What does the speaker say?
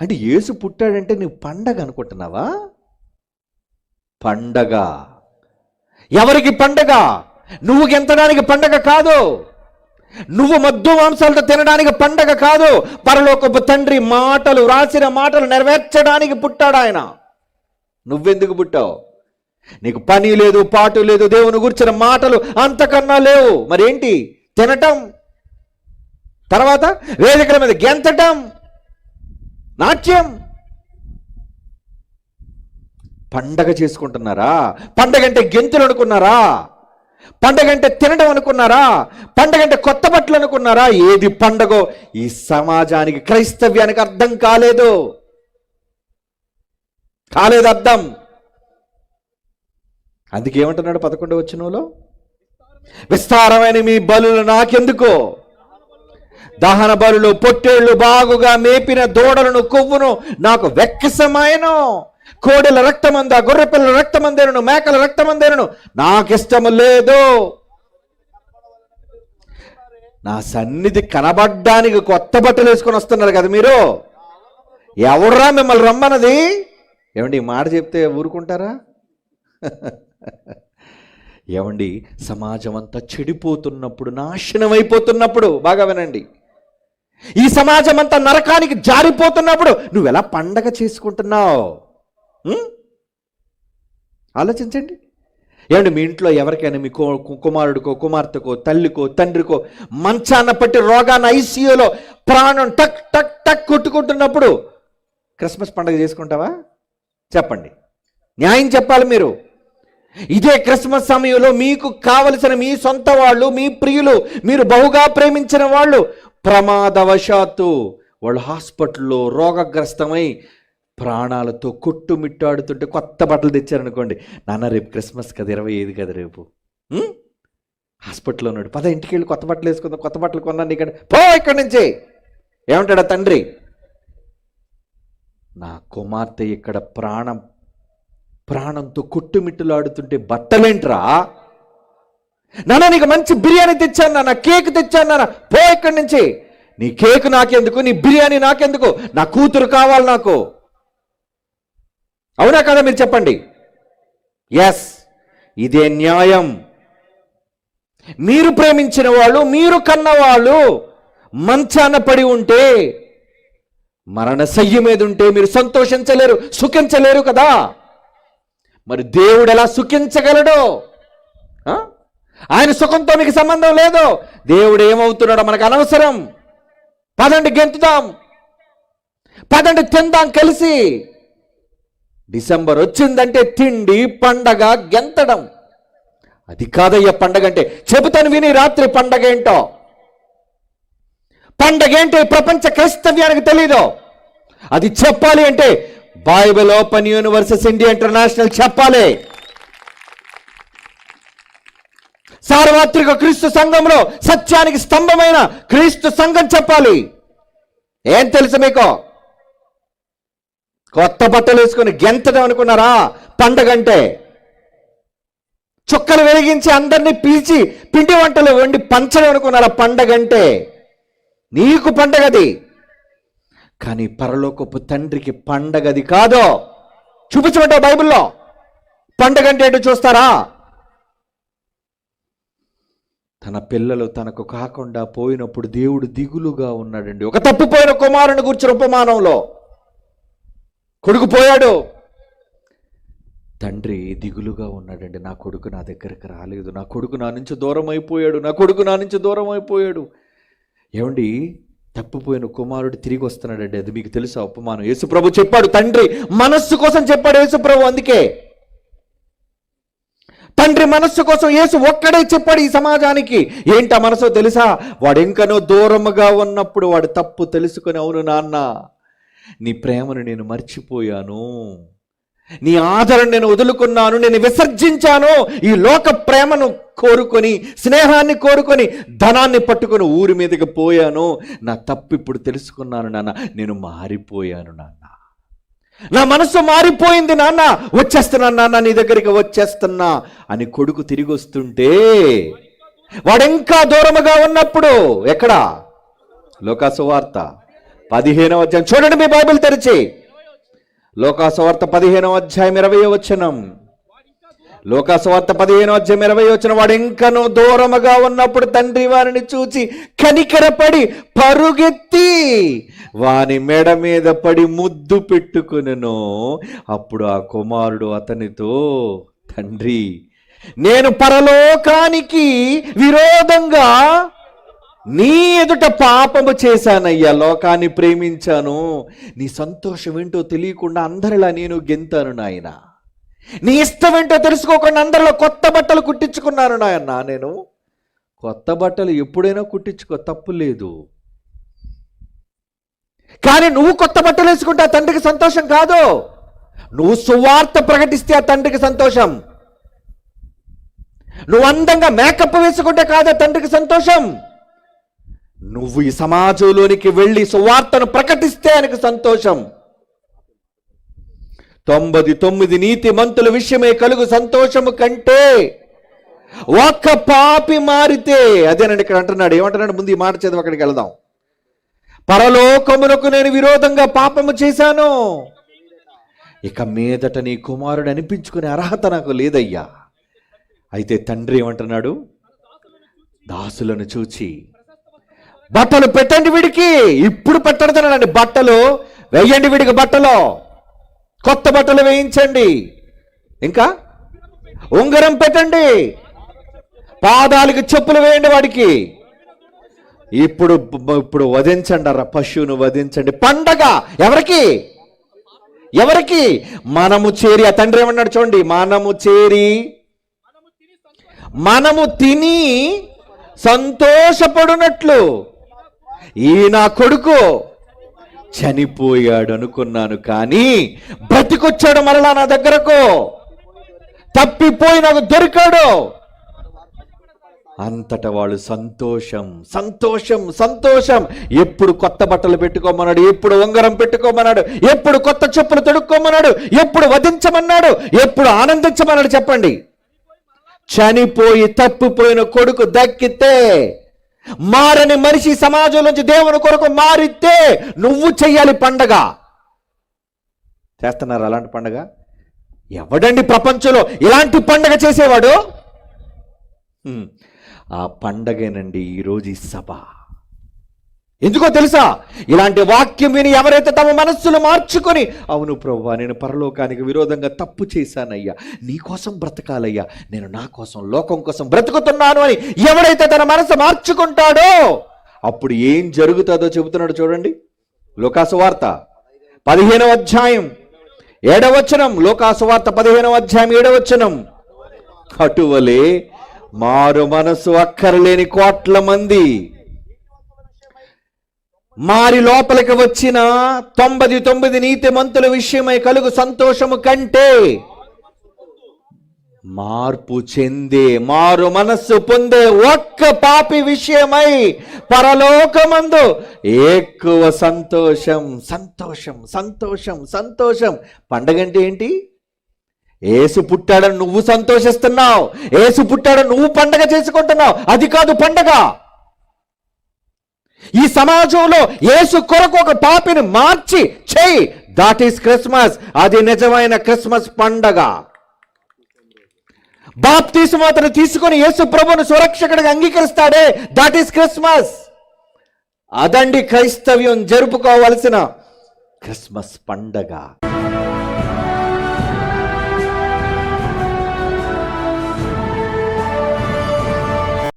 అంటే యేసు పుట్టాడంటే నువ్వు పండగ అనుకుంటున్నావా? పండగ. ఎవరికి పండగ? నువ్వు గెంతడానికి పండగ కాదు. నువ్వు మద్దు మాంసాలతో తినడానికి పండగ కాదు. పరలోకపు తండ్రి మాటలు రాసిన మాటలు నెరవేర్చడానికి పుట్టాడు ఆయన. నువ్వెందుకు పుట్టావు? నీకు పని లేదు పాటు లేదు దేవుని గురించిన మాటలు అంతకన్నా లేవు. మరేంటి? తినటం. తర్వాత వేదికల మీద గెంతటం. నాట్యం. పండగ చేసుకుంటున్నారా? పండగ అంటే గెంతులు అనుకున్నారా? పండగ అంటే తినడం అనుకున్నారా? పండగ అంటే కొత్త బట్టలు అనుకున్నారా? ఏది పండగో ఈ సమాజానికి క్రైస్తవ్యానికి అర్థం కాలేదు. కాలేదు అర్థం. అందుకేమంటున్నాడు పదకొండవ వచ్చినలో విస్తారమైన మీ బలులు నాకెందుకో? దహన బరులు పొట్టేళ్ళు బాగుగా మేపిన దూడలను కొవ్వును నాకు వెక్కసమాయను. కోడెల రక్తమంద గొర్రెపిల్లల రక్తమందేరును మేకల రక్తమందేను నాకిష్టము లేదు. నా సన్నిధి కనబడ్డానికి కొత్త బట్టలు వేసుకొని వస్తున్నారు కదా మీరు? ఎవడ్రా మిమ్మల్ని రమ్మన్నది? ఏమండి ఈ మాట చెప్తే ఊరుకుంటారా? ఏమండి సమాజం అంతా చెడిపోతున్నప్పుడు నాశనం అయిపోతున్నప్పుడు బాగా వినండి. ఈ సమాజం అంతా నరకానికి జారిపోతున్నప్పుడు నువ్వు ఎలా పండగ చేసుకుంటున్నావు? ఆలోచించండి. ఏమండి మీ ఇంట్లో ఎవరికైనా మీ కు- కుమారుడికో కుమార్తెకో తల్లికో తండ్రికో మంచాన పట్టి రోగాన్ని ఐసీయూలో ప్రాణం టక్ టక్ టక్ కొట్టుకుంటున్నప్పుడు క్రిస్మస్ పండగ చేసుకుంటావా? చెప్పండి. న్యాయం చెప్పాలి మీరు. ఇదే క్రిస్మస్ సమయంలో మీకు కావలసిన మీ సొంత వాళ్ళు మీ ప్రియులు మీరు బహుగా ప్రేమించిన వాళ్ళు ప్రమాదవశాత్తు వాళ్ళు హాస్పిటల్లో రోగగ్రస్తమై ప్రాణాలతో కొట్టుమిట్టాడుతుంటే కొత్త బట్టలు తెచ్చారనుకోండి నాన్న రేపు క్రిస్మస్ కదా ఇరవై ఐదు కదా రేపు. హాస్పిటల్లో ఉన్నాడు. పద ఇంటికి వెళ్ళి కొత్త బట్టలు వేసుకుందాం కొత్త బట్టలు కొన్నాను ఇక్కడ పో ఇక్కడి నుంచి. ఏమంటాడా తండ్రి? నా కుమార్తె ఇక్కడ ప్రాణం ప్రాణంతో కొట్టుమిట్టులాడుతుంటే బట్టలేంట్రా? నాన్న నీకు మంచి బిర్యానీ తెచ్చాను నాన్న కేక్ తెచ్చాను నాన్న. పో ఇక్కడి నుంచి. నీ కేక్ నాకెందుకు? నీ బిర్యానీ నాకెందుకు? నా కూతురు కావాలి నాకు. అవునా కదా మీరు చెప్పండి? ఎస్ ఇదే న్యాయం. మీరు ప్రేమించిన వాళ్ళు మీరు కన్నవాళ్ళు మంచాన పడి ఉంటే మరణ శయ్య మీద ఉంటే మీరు సంతోషించలేరు సుఖించలేరు కదా? మరి దేవుడు ఎలా సుఖించగలడు? ఆయన సుఖంతో మీకు సంబంధం లేదు. దేవుడు ఏమవుతున్నాడో మనకు అనవసరం. పదండి గెంతుదాం. పదండి తిందాం కలిసి. డిసెంబర్ వచ్చిందంటే తిండి పండగ గెంతడం. అది కాదయ్య పండగ అంటే. చెబుతాను విని రాత్రి పండగ ఏంటో? పండగ ఏంటో ప్రపంచ క్రైస్తవ్యానికి తెలీదు. అది చెప్పాలి అంటే Bible open universes India international చెప్పాలి. సార్వత్రిక క్రీస్తు సంఘంలో సత్యానికి స్తంభమైన క్రీస్తు సంఘం చెప్పాలి. ఏం తెలుసు మీకు? కొత్త బట్టలు వేసుకొని గెంతడం అనుకున్నారా? పండగంటే చుక్కలు వెలిగించి అందరినీ పీల్చి పిండి వంటలు వండి పంచడం అనుకున్నారా పండగంటే నీకు పండగది కానీ పరలోకపు తండ్రికి పండగది కాదో? చూపించమంటావు బైబిల్లో? పండగ అంటే ఏంటో చూస్తారా? తన పిల్లలు తనకు కాకుండా పోయినప్పుడు దేవుడు దిగులుగా ఉన్నాడండి. ఒక తప్పిపోయిన కుమారుని కూర్చుని ఉపమానంలో. కొడుకు పోయాడు. తండ్రి దిగులుగా ఉన్నాడండి. నా కొడుకు నా దగ్గరికి రాలేదు. నా కొడుకు నా నుంచి దూరం అయిపోయాడు నా కొడుకు నా నుంచి దూరం అయిపోయాడు ఏమండి? తప్పిపోయిన కుమారుడు తిరిగి వస్తున్నాడండి. అది మీకు తెలుసా ఉపమానం. యేసుప్రభు చెప్పాడు తండ్రి మనస్సు కోసం చెప్పాడు యేసుప్రభు అందుకే. తండ్రి మనస్సు కోసం యేసు ఒక్కడే చెప్పాడు ఈ సమాజానికి. ఏంటి ఆ మనసో తెలుసా? వాడు ఇంకనో దూరముగా ఉన్నప్పుడు వాడు తప్పు తెలుసుకొని అవును నాన్న నీ ప్రేమను నేను మర్చిపోయాను. నీ ఆదరణ నేను వదులుకున్నాను నేను విసర్జించాను. ఈ లోక ప్రేమను కోరుకొని స్నేహాన్ని కోరుకొని ధనాన్ని పట్టుకొని ఊరి మీదకి పోయాను. నా తప్పు ఇప్పుడు తెలుసుకున్నాను నాన్న నేను మారిపోయాను నాన్న. నా మనసు మారిపోయింది నాన్న. వచ్చేస్తున్నా నాన్న నీ దగ్గరికి వచ్చేస్తున్నా అని కొడుకు తిరిగి వస్తుంటే వాడింకా దూరముగా ఉన్నప్పుడు ఎక్కడ? లోకాసువార్త పదిహేనవ అధ్యాయం. చూడండి మీ బైబిల్ తెరిచి. లోకాసువార్త పదిహేనవ అధ్యాయం ఇరవై వచనం. లోకాసువార్త పదిహేనవ అధ్యాయం ఇరవై వచ్చిన వాడు ఇంకను దూరముగా ఉన్నప్పుడు తండ్రి వారిని చూచి కనికరపడి పరుగెత్తి వాని మెడ మీద పడి ముద్దు పెట్టుకునెను. అప్పుడు ఆ కుమారుడు అతనితో తండ్రి నేను పరలోకానికి విరోధంగా నీ ఎదుట పాపము చేశానయ్యా లోకాన్ని ప్రేమించాను. నీ సంతోషం ఏంటో తెలియకుండా అందరిలా నేను గెంతాను నాయన. నీ ఇష్టం ఏంటో తెలుసుకోకుండా అందరిలో కొత్త బట్టలు కుట్టించుకున్నాను నాయన నేను. కొత్త బట్టలు ఎప్పుడైనా కుట్టించుకో తప్పు లేదు. కానీ నువ్వు కొత్త బట్టలు వేసుకుంటే ఆ తండ్రికి సంతోషం కాదు. నువ్వు సువార్త ప్రకటిస్తే ఆ తండ్రికి సంతోషం. నువ్వు అందంగా మేకప్ వేసుకుంటే కాదా తండ్రికి సంతోషం. నువ్వు ఈ సమాజంలోనికి వెళ్ళి సువార్తను ప్రకటిస్తే ఆయనకు సంతోషం. తొంభై తొమ్మిది నీతి మంతుల విషయమే కలుగు సంతోషము కంటే ఒక్క పాపి మారితే అదేనండి ఇక్కడ అంటున్నాడు ఏమంటున్నాడు? ముందు ఈ మాట చదువు అక్కడికి వెళదాం. పరలోకమునకు నేను విరోధంగా పాపము చేశాను. ఇక మీదట నీ కుమారుడు అనిపించుకునే అర్హత నాకు లేదయ్యా. అయితే తండ్రి ఏమంటున్నాడు? దాసులను చూచి బట్టలు పెట్టండి వీడికి. ఇప్పుడు పెట్టడుతున్నాడండి బట్టలు వేయండి వీడికి బట్టలు. కొత్త బట్టలు వేయించండి. ఇంకా? ఉంగరం పెట్టండి. పాదాలకు చెప్పులు వేయండి వాడికి. ఇప్పుడు ఇప్పుడు వధించండి అరా పశువును వధించండి. పండగ ఎవరికి? ఎవరికి? మనము చేరి ఆ తండ్రి ఏమన్నాడు చూడండి మనము చేరి మనము తిని సంతోషపడునట్లు. ఈ నా కొడుకు చనిపోయాడు అనుకున్నాను కానీ బ్రతికొచ్చాడు మరలా నా దగ్గరకు. తప్పిపోయి నాకు దొరికాడు. అంతట వాళ్ళు సంతోషం సంతోషం సంతోషం. ఎప్పుడు కొత్త బట్టలు పెట్టుకోమన్నాడు ఎప్పుడు ఉంగరం పెట్టుకోమన్నాడు ఎప్పుడు కొత్త చెప్పులు తొడుక్కోమన్నాడు ఎప్పుడు వధించమన్నాడు ఎప్పుడు ఆనందించమన్నాడు చెప్పండి. చనిపోయి తప్పిపోయిన కొడుకు దక్కితే మారని మనిషి సమాజం నుంచి దేవుని కొరకు మారితే నువ్వు చెయ్యాలి పండగ. చేస్తున్నారు అలాంటి పండగ? ఎవడండి ప్రపంచంలో ఇలాంటి పండగ చేసేవాడు? ఆ పండగేనండి ఈరోజు ఈ సభ. ఎందుకో తెలుసా? ఇలాంటి వాక్యం విని ఎవరైతే తమ మనస్సులు మార్చుకొని అవును ప్రభు నేను పరలోకానికి విరోధంగా తప్పు చేశానయ్యా. నీకోసం బ్రతకాలయ్యా. నేను నా కోసం లోకం కోసం బ్రతుకుతున్నాను అని ఎవడైతే తన మనసు మార్చుకుంటాడో అప్పుడు ఏం జరుగుతుందో చెబుతున్నాడు చూడండి. లోకాసు వార్త పదిహేనవ అధ్యాయం ఏడవచనం. లోకాసు వార్త పదిహేనవ అధ్యాయం ఏడవచనం. అటువలే మారు మనసు అక్కరలేని కోట్ల మంది. మారి లోపలికి వచ్చిన తొంభది తొమ్మిది నీతి మంతుల విషయమై కలుగు సంతోషము కంటే మార్పు చెందే మారు మనస్సు పొందే ఒక్క పాపి విషయమై పరలోకమందు ఎక్కువ సంతోషం సంతోషం సంతోషం సంతోషం. పండగంటే ఏంటి? ఏసు పుట్టాడని నువ్వు సంతోషిస్తున్నావు. ఏసు పుట్టాడని నువ్వు పండగ చేసుకుంటున్నావు. అది కాదు పండగ. ఈ సమాజంలో ఏసు కొరకు ఒక పాపిని మార్చి చేయి. దాట్ ఈస్ క్రిస్మస్ అది నిజమైన క్రిస్మస్ పండగ. బాప్తీసం అతను తీసుకొని యేసు ప్రభుని సురక్షకుడిగా అంగీకరిస్తాడే. దాట్ ఈస్ క్రిస్మస్ అదండి క్రైస్తవ్యం. జరుపుకోవలసిన క్రిస్మస్ పండగ.